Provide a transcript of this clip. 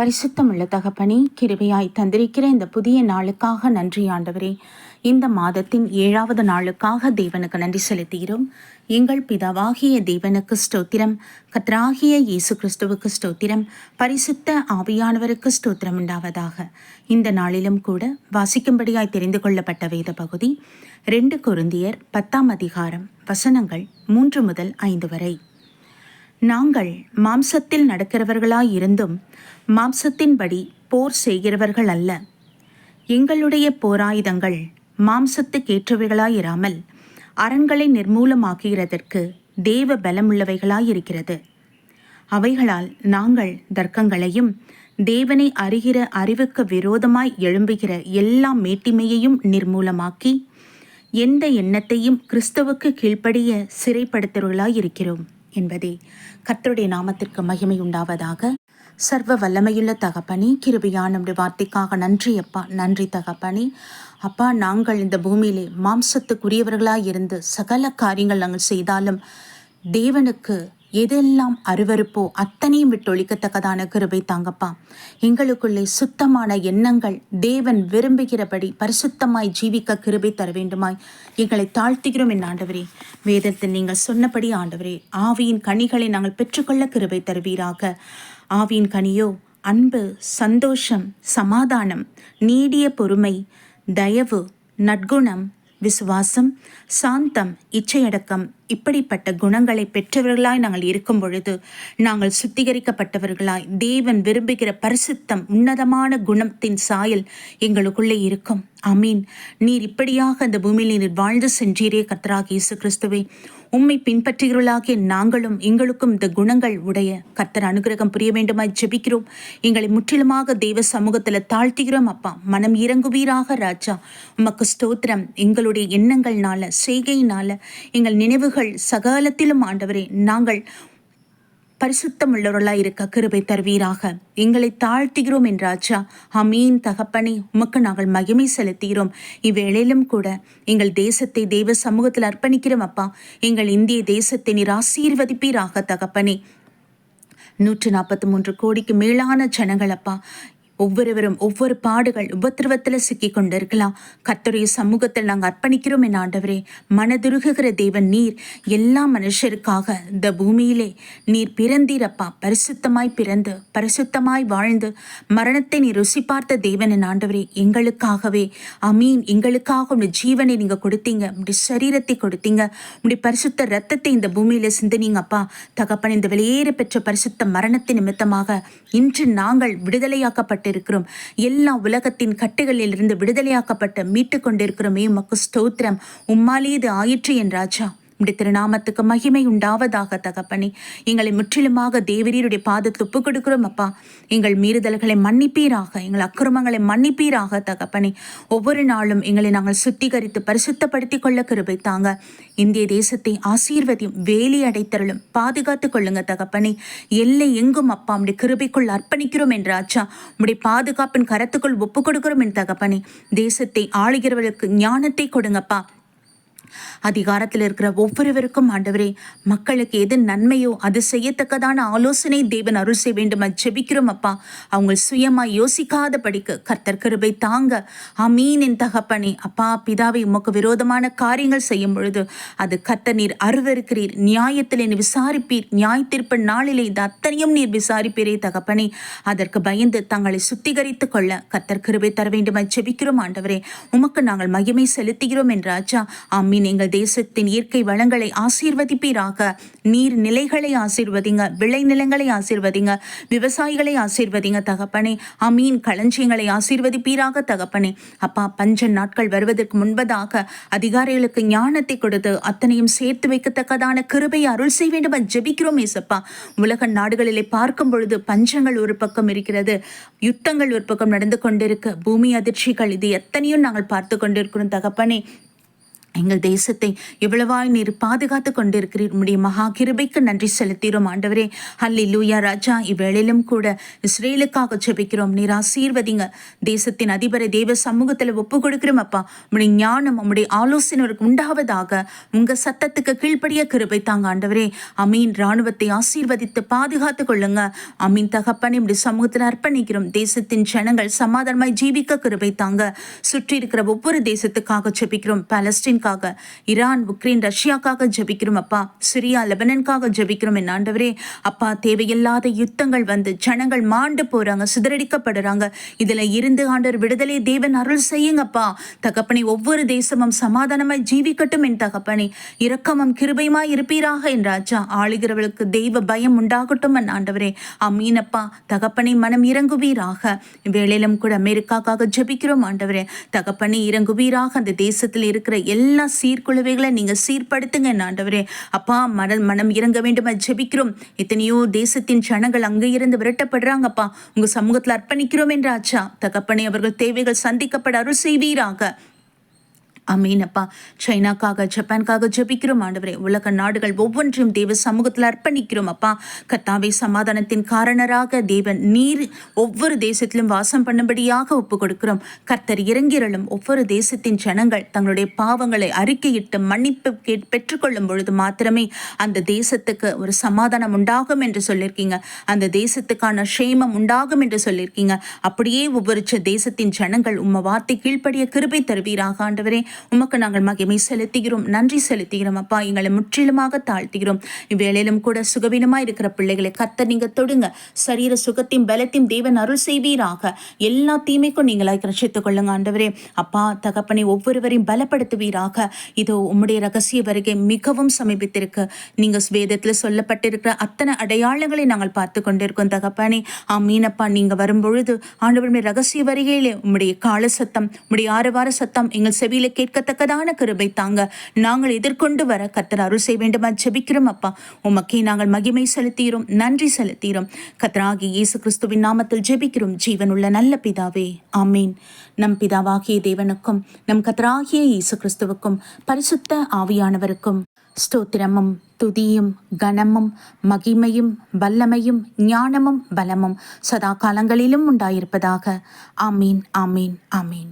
பரிசுத்தமுள்ள தகப்பனே கிருபையாய் தந்திருக்கிற இந்த புதிய நாளுக்காக நன்றி ஆண்டவரே. இந்த மாதத்தின் ஏழாவது நாளுக்காக தேவனுக்கு நன்றி செலுத்துகிறோம். எங்கள் பிதாவாகிய தேவனுக்கு ஸ்தோத்திரம். கத்ராகிய இயேசு கிறிஸ்துவுக்கு ஸ்தோத்திரம். பரிசுத்த ஆவியானவருக்கு ஸ்தோத்திரம் உண்டாவதாக. இந்த நாளிலும் கூட வாசிக்கும்படியாய் தெரிந்து கொள்ளப்பட்ட வேத பகுதி ரெண்டு குருந்தியர் பத்தாம் அதிகாரம் வசனங்கள் மூன்று முதல் ஐந்து வரை. நாங்கள் மாம்சத்தில் நடக்கிறவர்களாயிருந்தும் மாம்சத்தின்படி போர் செய்கிறவர்கள் அல்ல எங்களுடைய போராயுதங்கள் மாம்சத்துக்கேற்றவைகளாயிராமல் அரண்களை நிர்மூலமாக்குகிறதற்கு தேவ பலமுள்ளவைகளாயிருக்கிறது. அவைகளால் நாங்கள் தர்க்கங்களையும் தேவனை அறிகிற அறிவுக்கு விரோதமாய் எழும்புகிற எல்லா மேட்டிமையையும் நிர்மூலமாக்கி எந்த எண்ணத்தையும் கிறிஸ்தவுக்கு கீழ்ப்படிய சிறைப்படுத்துவர்களாயிருக்கிறோம் என்பதே. கர்த்தருடைய நாமத்திற்கு மகிமை உண்டாவதாக. சர்வ வல்லமையுள்ள தகப்பனி கிருபையான வார்த்தைக்காக நன்றி அப்பா நன்றி தகப்பனி. அப்பா நாங்கள் இந்த பூமியிலே மாம்சத்துக்குரியவர்களாக இருந்து சகல காரியங்கள் நாங்கள் செய்தாலும் தேவனுக்கு எதெல்லாம் அருவருப்போ அத்தனையும் விட்டு ஒழிக்கத்தக்கதான கிருபை தாங்கப்பா. எங்களுக்குள்ளே சுத்தமான எண்ணங்கள் தேவன் விரும்புகிறபடி பரிசுத்தமாய் ஜீவிக்க கிருபை தர வேண்டுமாய் எங்களை தாழ்த்துகிறோம் என் ஆண்டவரே. வேதத்தில் நீங்கள் சொன்னபடி ஆண்டவரே ஆவியின் கனிகளை நாங்கள் பெற்றுக்கொள்ள கிருபை தருவீராக. ஆவியின் கனியோ அன்பு சந்தோஷம் சமாதானம் நீடிய பொறுமை தயவு நற்குணம் விசுவாசம் சாந்தம் இச்சையடக்கம் இப்படிப்பட்ட குணங்களை பெற்றவர்களாய் நாங்கள் இருக்கும் பொழுது நாங்கள் சுத்திகரிக்கப்பட்டவர்களாய் தேவன் விரும்புகிற பரிசுத்தம் உன்னதமான குணத்தின் சாயல் எங்களுக்குள்ளே இருக்கும். அமீன் நீர் இப்படியாக அந்த பூமியில் நீர் வாழ்ந்து சென்றீரே கர்த்தராக இயேசு கிறிஸ்துவே உம்மை பின்பற்றுகிறவர்களாகிய நாங்களும் எங்களுக்கும் இந்த குணங்கள் உடைய கர்த்தர் அனுகிரகம் புரிய வேண்டுமாய் ஜெபிக்கிறோம். எங்களை முற்றிலுமாக தெய்வ சமூகத்தில் தாழ்த்துகிறோம் அப்பா. மனம் இறங்குவீராக ராஜா. உமக்கு ஸ்தோத்திரம். எங்களுடைய எண்ணங்கள்னால செய்கையினால எங்கள் நினைவுகள் சகாலத்திலும் ஆண்டவரே நாங்கள் பரிசுத்தம் இருக்க கிருபை தருவீராக. எங்களை தாழ்த்துகிறோம் என்றாச்சா அமீன் தகப்பனே உமக்கு நாங்கள் மகிமை செலுத்துகிறோம். இவ்வேளையிலும் கூட எங்கள் தேசத்தை தெய்வ சமூகத்தில் அர்ப்பணிக்கிறோம் அப்பா. எங்கள் இந்திய தேசத்தை நீர் ஆசீர்வதிப்பீராக தகப்பனே. நூற்று நாற்பத்தி மூன்று கோடிக்கு மேலான ஜனங்கள் அப்பா. ஒவ்வொருவரும் ஒவ்வொரு பாடுகள் உபத்திரவத்தில் சிக்கி கொண்டிருக்கலாம் கத்தருடைய சமூகத்தில் நாங்கள் அர்ப்பணிக்கிறோம் என் ஆண்டவரே. மனதுருகுகிற தேவன் நீர் எல்லா மனுஷருக்காக இந்த பூமியிலே நீர் பிறந்தீரப்பா. பரிசுத்தமாய் பிறந்து பரிசுத்தமாய் வாழ்ந்து மரணத்தை நீர் ருசி பார்த்த தேவன் என் ஆண்டவரே. எங்களுக்காகவே அமீன் எங்களுக்காக உடைய ஜீவனை நீங்கள் கொடுத்தீங்க. உடைய சரீரத்தை கொடுத்தீங்க. உடைய பரிசுத்த ரத்தத்தை இந்த பூமியில் சிந்தினீங்கப்பா. தகப்பன் இந்த வெளியேற பெற்ற பரிசுத்த மரணத்தின் நிமித்தமாக இன்று நாங்கள் விடுதலையாக்கப்பட்டு கொண்டிருக்கிறோம் எல்லா உலகத்தின் கட்டுகளில் இருந்து விடுதலையாக்கப்பட்ட மீட்டு கொண்டிருக்கிறோமே மக்கு ஸ்தோத்திரம். உம்மாலே இது ஆயிற்று என் ராஜா. உடைய திருநாமத்துக்கு மகிமை உண்டாவதாக தகப்பனே. எங்களை முற்றிலுமாக தேவரீருடைய பாதத்தில் ஒப்புக் கொடுக்கிறோம் அப்பா. எங்கள் மீறுதல்களை மன்னிப்பீராக எங்கள் அக்கிரமங்களை மன்னிப்பீராக தகப்பனே. ஒவ்வொரு நாளும் எங்களை நாங்கள் சுத்திகரித்து பரிசுத்தப்படுத்தி கொள்ள கிருபை தாங்க. இந்திய தேசத்தை ஆசீர்வதியும் வேலி அடைத்தருளும் பாதுகாத்து கொள்ளுங்க தகப்பனே. எல்லை எங்கும் அப்பா உடைய கிருபைக்குள் அர்ப்பணிக்கிறோம் என்றாச்சா உடைய பாதுகாப்பின் கரத்துக்குள் ஒப்புக் கொடுக்கிறோம் என் தகப்பனே. தேசத்தை ஆளுகிறவர்களுக்கு ஞானத்தை கொடுங்கப்பா. அதிகாரத்தில் இருக்கிற ஒவ்வொருவருக்கும் ஆண்டவரே மக்களுக்கு எது நன்மையோ அது செய்யத்தக்கதான ஆலோசனை தேவன் அருள் செய்ய வேண்டும். ஜெபிக்கிறோம் அப்பா. அவங்க சுயமா யோசிக்காத படிக்க கர்த்தர் கிருபை தாங்க. அமீனின் தகப்பனே. அப்பா பிதாவை உமக்கு விரோதமான காரியங்கள் செய்யும் பொழுது அது கத்த நீர் அருவருக்கிறீர். நியாயத்தில் நீ விசாரிப்பீர். நியாய தீர்ப்பு நாளிலே இது அத்தனையும் நீர் விசாரிப்பீரே தகப்பனே. அதற்கு பயந்து தங்களை சுத்திகரித்துக் கொள்ள கர்த்தர் கிருபை தர வேண்டும். ஜெபிக்கிறோம் ஆண்டவரே. உமக்கு நாங்கள் மகிமை செலுத்துகிறோம் என்றாச்சா இனி எங்கள் தேசத்தின் இயற்கை வளங்களை ஆசீர்வதிப்பீராக. நீர் நிலைகளை ஆசீர்வதிங்க விளைநிலங்களை ஆசீர்வதிங்க விவசாயிகளை ஆசீர்வதிங்க தகப்பனே. அமீன். களஞ்சியங்களை ஆசீர்வதிப்பீராக தகப்பனே. அப்பா பஞ்ச நாட்கள் வருவதற்கு முன்பதாக அதிகாரிகளுக்கு ஞானத்தை கொடுத்து அத்தனையும் சேர்த்து வைக்கத்தக்கதான கிருபை அருள் செய்ய வேண்டும் ஜெபிக்கிறோம் ஏசப்பா. உலக நாடுகளிலே பார்க்கும் பொழுது பஞ்சங்கள் ஒரு பக்கம் இருக்கிறது யுத்தங்கள் ஒரு பக்கம் நடந்து கொண்டிருக்க பூமி அதிர்ச்சிகள் இது எத்தனையும் நாங்கள் பார்த்து கொண்டிருக்கிறோம் தகப்பனே. எங்கள் தேசத்தை இவ்வளவாய் நீர் பாதுகாத்து கொண்டிருக்கிறீர். உம்முடைய மகா கிருபைக்கு நன்றி செலுத்திறோம் ஆண்டவரே. ஹல்லி லூயா ராஜா இவ்வேளையிலும் கூட இஸ்ரேலுக்காக ஜெபிக்கிறோம். நீர் ஆசீர்வதிங்க. தேசத்தின் அதிபரை தேவ சமூகத்தில் ஒப்பு கொடுக்கிறோம் அப்பா. உம்முடைய ஞானம் உம்முடைய ஆலோசனைகளுக்கு உண்டாவதாக உங்கள் சத்தத்துக்கு கீழ்ப்படிய கிருபை தாங்க ஆண்டவரே. அமீன். இராணுவத்தை ஆசீர்வதித்து பாதுகாத்து கொள்ளுங்க. அமீன். தகப்பனை இப்படி சமூகத்தில் அர்ப்பணிக்கிறோம். தேசத்தின் ஜனங்கள் சமாதானமாய் ஜீவிக்க கிருபை தாங்க. சுற்றி இருக்கிற ஒவ்வொரு தேசத்துக்காக ஜெபிக்கிறோம். பாலஸ்டீன்காக ஈரான் உக்ரைன் ரஷ்யாக்காக ஜெபிக்கிறோம் அப்பா. சிரியா லெபனனுக்காக ஜெபிக்கிறோம் என் ஆண்டவரே. அப்பா தேவையில்லாத யுத்தங்கள் வந்து ஜனங்கள் மாண்டு போறாங்க சிதறடிக்கப்படுறாங்க. இதுல இருந்து ஆண்டவர் விடுதலை தேவன் அருள் செய்யுங்கப்பா தகப்பனை ஒவ்வொரு தேசமும் சமாதானமாய் ஜீவிக்கட்டும் என் தகப்பனை. இரக்கமும் கிருபையுமாய் இருப்பீராக என் ராஜா. ஆளுகிறவளுக்கு தெய்வ பயம் உண்டாகட்டும் என் ஆண்டவரே. அம்மீனப்பா தகப்பனை மனம் இறங்குவீராக. வேளையிலும் கூட அமெரிக்காக்காக ஜெபிக்கிறோம் ஆண்டவரே. தகப்பனை இறங்குவீராக. அந்த தேசத்தில் இருக்கிற எல்லா சீர்குழுவைகளை நீங்க சீர்படுத்துங்க என் ஆண்டவரே. அப்பா மனம் மனம் இறங்க வேண்டுமா ஜெபிக்கிறோம். எத்தனையோ தேசத்தின் ஜனங்கள் அங்கே இருந்து விரட்டப்படுறாங்கப்பா. உங்க சமூகத்தில் அர்ப்பணிக்கிறோம் என்றாச்சா தகப்பனை அவர்கள் தேவைகள் சந்திக்கப்பட அருள் செய்வீராக. அமீனப்பா. சைனாக்காக ஜப்பானுக்காக ஜெபிக்கிறோம் ஆண்டவரே. உலக நாடுகள் ஒவ்வொன்றையும் தேவ சமூகத்தில் அர்ப்பணிக்கிறோம் அப்பா. கத்தாவை சமாதானத்தின் காரணராக தேவன் நீர் ஒவ்வொரு தேசத்திலும் வாசம் பண்ணும்படியாக ஒப்பு கொடுக்கிறோம் கர்த்தர் இறங்கிறலும் ஒவ்வொரு தேசத்தின் ஜனங்கள் தங்களுடைய பாவங்களை அறிக்கையிட்டு மன்னிப்பு பெற்றுக்கொள்ளும் பொழுது மாத்திரமே அந்த தேசத்துக்கு ஒரு சமாதானம் உண்டாகும் என்று சொல்லியிருக்கீங்க. அந்த தேசத்துக்கான க்ஷேமம் உண்டாகும் என்று சொல்லியிருக்கீங்க. அப்படியே ஒவ்வொரு தேசத்தின் ஜனங்கள் உம்ம வார்த்தை கீழ்ப்படிய கிருபை தருவீராக ஆண்டவரே. உமக்கு நாங்கள் மகிமை செலுத்துகிறோம் நன்றி செலுத்துகிறோம். அப்பா எங்களை முற்றிலுமாக தாழ்த்துகிறோம். இவ்வேளையிலும் கூட சுகவீனமாக இருக்கிற பிள்ளைகளை கத்த நீங்க தொடுங்க. சரீர சுகத்தையும் பலத்தையும் தேவன் அருள் செய்வீராக. எல்லா தீமைக்கும் நீங்களாக ரசித்துக் கொள்ளுங்க ஆண்டவரே. அப்பா தகப்பனை ஒவ்வொருவரையும் பலப்படுத்துவீராக. இதோ உம்முடைய ரகசிய வருகை மிகவும் சமீபித்திருக்கு. நீங்க வேதத்தில் சொல்லப்பட்டிருக்கிற அத்தனை அடையாளங்களை நாங்கள் பார்த்து கொண்டிருக்கோம் தகப்பனே. மீனப்பா நீங்க வரும்பொழுது ஆண்டவருடைய ரகசிய வருகையிலே உம்முடைய கால சத்தம் உம்முடைய ஆரவார சத்தம் எங்கள் செவியில கேட்கத்தக்கதான கிருபை தாங்க. நாங்கள் எதிர்கொண்டு வர கத்தர் அருள் செய்ய வேண்டுமா? ஜெபிக்கிறோம் அப்பா. உமக்கே நாங்கள் மகிமை செலுத்துகிறோம் நன்றி செலுத்துகிறோம். கத்தராகி இயேசு கிறிஸ்துவின் நாமத்தில் ஜெபிக்கிறோம். ஜீவனுள்ள நல்ல பிதாவே. ஆமீன். நம் பிதாவாகிய தேவனுக்கும் நம் கத்தராகிய இயேசு கிறிஸ்துவுக்கும் பரிசுத்த ஆவியானவருக்கும் ஸ்தோத்திரமும் துதியும் கனமும் மகிமையும் வல்லமையும் ஞானமும் பலமும் சதா காலங்களிலும் உண்டாயிருப்பதாக. ஆமீன் ஆமீன் ஆமீன்.